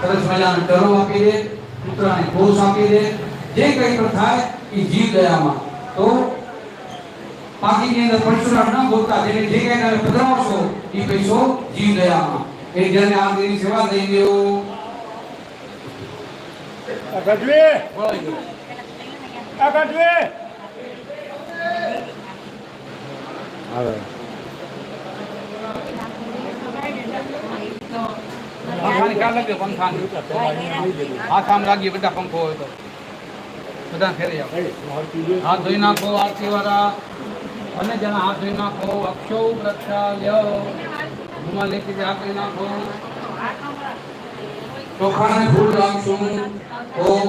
સરસ મજાનો ટરો આપી દે કૂતરાને ઘોષ આપી દે જે કંઈ પણ થાય એ જીવ દયામાં. તો પાકીની અંદર પરશુરામ ન બોલતા જેને જે કંઈ તમે પધરાવશો એ પૈસો જીવ દયામાં. એ જેને આમ દેવી સેવા દઈ દેવો આ ગઢવી! આવે. પંખાની ક્યાં લાગ્યો પંખા હાથ આમ લાગીએ બધા પંખો હોય તો. બધા ફેરી જાઓ હાથ ધોઈ નાખો, આરતી વાળા. અને જણા હાથ ધોઈ નાખો, અક્ષો પ્રક્ષાલ્ય રૂમાલ લેતી તે હાથ ધોઈ નાખો. ચોખાને ઓમ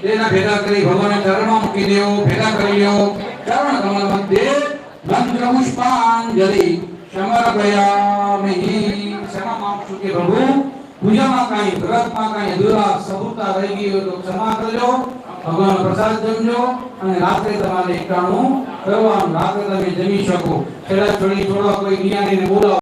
તેના ભેગા કરી ભગવાનના ચરણમાં મૂકી દેવો ભેગા કરી લ્યો ચરણ કમલ મધ્યે મંત્ર પુષ્પાંજલિ સમર્પયામિ ક્ષમા માંગશું કે પ્રભુ પૂજામાં કાંઈ વ્રતમાં કાંઈ અધૂરા સહુતા રહી ગઈ હોય તો ક્ષમા કરજો ભગવાન પ્રસાદ જમજો અને રાત્રે તમારે એકટાણું કરવાનું રાત્રે તમે જમી શકો છેલ્લા છોડી થોડો કોઈ જ્ઞાનીને બોલાવો